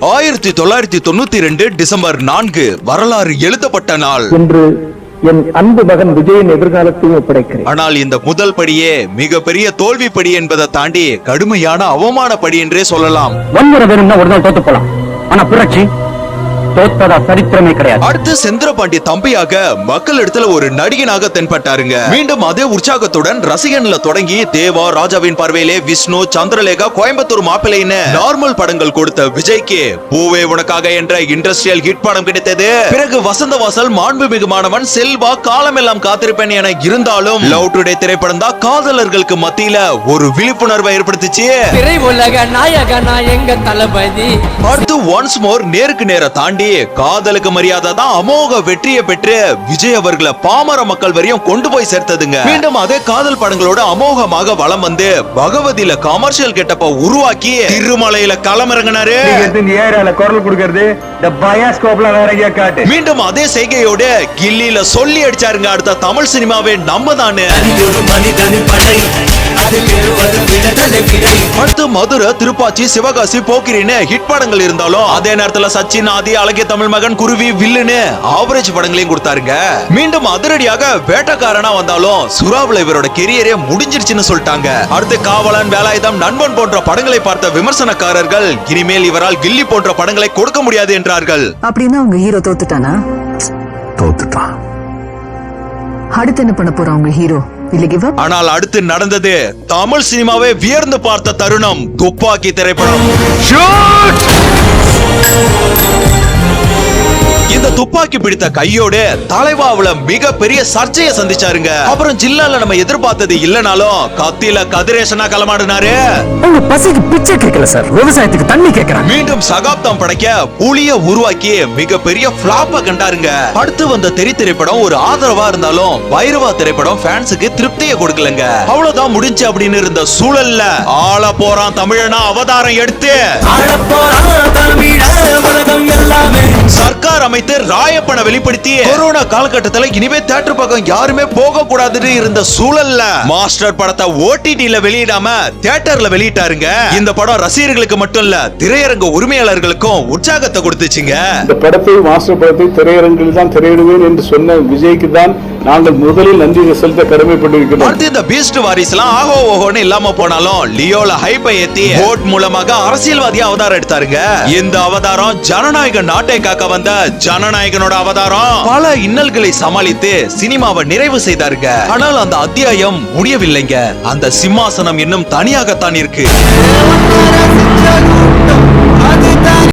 ஆயிரத்தி தொள்ளாயிரத்தி தொண்ணூத்தி ரெண்டு டிசம்பர் நான்கு வரலாறு எழுதப்பட்ட நாள். என்று என் அன்பு மகன் விஜயின் எதிர்காலத்தையும் ஒப்படைக்கிறேன். ஆனால் இந்த முதல் படியே மிகப்பெரிய தோல்வி படி என்பதை தாண்டி கடுமையான அவமான படி என்றே சொல்லலாம். வன்முறை வேணும்னா ஒரு நாள் தோத்து போலாம். ஆனா புரட்சி? தோத்ததா சரித்திரமே கிடையாது. அடுத்து செந்திரபாண்டி தம்பியாக மக்கள் இடத்துல ஒரு நடிகனாக தென்பட்டாருங்க. மீண்டும் அதே உற்சாகத்துடன் ரசிகன்ல தொடங்கி தேவா ராஜாவின் பார்வையிலே விஷ்ணு சந்திரலேகா கோயம்புத்தூர் மாப்பிள்ளைன்னு நார்மல் படங்கள் கொடுத்த விஜய்க்கு பூவே உனக்காக என்ற இண்டஸ்ட்ரியல் ஹிட் படம் கிடைத்தது. பிறகு வசந்த வாசல் மாண்புமிகு மாணவன் செல்வா காலமெல்லாம் காத்திருப்பேன் என இருந்தாலும் லவ் டுடே திரைப்படம் தான் காதலர்களுக்கு மத்தியில ஒரு விழிப்புணர்வை ஏற்படுத்திச்சு. திரை உலக நாயகனா எங்க தளபதி? அடுத்து ஒன்ஸ் மோர் நேருக்கு நேர தாண்டி காதலுக்கு மரியாதை தான் அமோக வெற்றியை பெற்று விஜய் அவர்களை பாமர மக்கள் வரையும் கொண்டு போய் சேர்த்ததுங்க. மீண்டும் அதே காதல் படங்களோட அமோகமாக வலம் வந்து பகவதியில கமர்ஷியல் கெட்டப்ப உருவாக்கி திருமலையில களமிறங்கினாரு. குரல் கொடுக்கறது இந்த பயாஸ்கோப்ல வேற எங்கேயா காட்டு. மீண்டும் அதே செய்கையோட கில்லியில சொல்லி அடிச்சாருங்க அடுத்த தமிழ் சினிமாவே நம்ம தானே அடுத்து மதுரை திருப்பாச்சி சிவகாசி போக்கிரின்னு ஹிட் படங்கள் இருந்தாலும் அதே நேரத்துல சச்சின் ஆதி அழகிய தமிழ் மகன் குருவி வில்லுன்னு ஆவரேஜ் படங்களையும் கொடுத்தாருங்க. மீண்டும் அதிரடியாக வேட்டக்காரனா வந்தாலும் சுறாவுல இவரோட கெரியரே முடிஞ்சிருச்சுன்னு சொல்லிட்டாங்க. அடுத்து காவலன் வேலாயுதம் நண்பன் போன்ற படங்களை பார்த்த விமர்சனக்காரர்கள் இனிமேல் இவரால் கில்லி போன்ற படங்களை கொடுக்க முடியாது என்றார்கள். அப்படின்னா உங்க ஹீரோ தோத்துட்டானா? தோத்துட்டான். அடுத்து என்ன பண்ண போறா உங்க ஹீரோ ஆனால் அடுத்து நடந்தது தமிழ் சினிமாவே வியர்ந்து பார்த்த தருணம் துப்பாக்கி திரைப்படம். துப்பாக்கி பிடித்த கையோடு தலைவாவுல மிக பெரிய சர்ச்சையை சந்திச்சாருங்க. அப்புறம் ஜில்லால நம்ம எதிர்பார்த்தது இல்லனாலும் கத்தியில கதிரேசனா களமாடினாரு. உங்க பசிக்கு பிச்சை கேட்கல சார். விவசாயத்துக்கு தண்ணி கேட்கறாங்க. மீண்டும் சகாப்தம் படைக்க புலிய உருவாக்கி மிகப்பெரிய பிளாப்ப கண்டாருங்க. அடுத்து வந்த தெரி திரைப்படம் ஒரு ஆதரவா இருந்தாலும் வைரவா திரைப்படம் ஃபேன்ஸுக்கு திருப்தியை கொடுக்கலங்க. அவ்வளவுதான் முடிஞ்சு அப்படின்னு இருந்த சூழல்ல ஆள போறான் தமிழனா அவதாரம் எடுத்து. ஆளப்போறான் தமிழ I. ராயப்பனை வெளிப்படுத்தி கொரோனா காலகட்டத்துல இனிமே தேட்டர் பக்கம் யாருமே போக கூடாதுன்னு இருந்த சூழல்ல மாஸ்டர் படத்தை ஓடிடில வெளியிடாம தியேட்டர்ல வெளியிட்டாருங்க. இந்த படம் ரசிகர்களுக்கு மட்டும் இல்ல திரையரங்க உரிமையாளர்களுக்கும் உற்சாகத்தை கொடுத்துச்சுங்க. இந்த படத்தை மாஸ்டர் படத்தை திரையரங்கில் தான் திரையிடுவேன் என்று சொன்ன விஜய்க்கு தான் நாங்கள் முதலில் நன்றி செலுத்த கடமைப்பட்டிருக்கிறோம். அடுத்து இந்த பீஸ்ட் வாரிசுலாம் ஆகோ ஓஹோன்னு இல்லாம போனாலும் லியோல ஹைப்பை ஏத்தி ஓட் மூலமாக அரசியல்வாதியா அவதாரம் எடுத்தாருங்க. இந்த அவதாரம் ஜனநாயக நாட்டை காக்க வந்த ஜனநாயகனோட அவதாரம். பல இன்னல்களை சமாளித்து சினிமாவை நிறைவு செய்தாருங்க. ஆனால் அந்த அத்தியாயம் முடியவில்லைங்க. அந்த சிம்மாசனம் இன்னும் தனியாகத்தான் இருக்கு.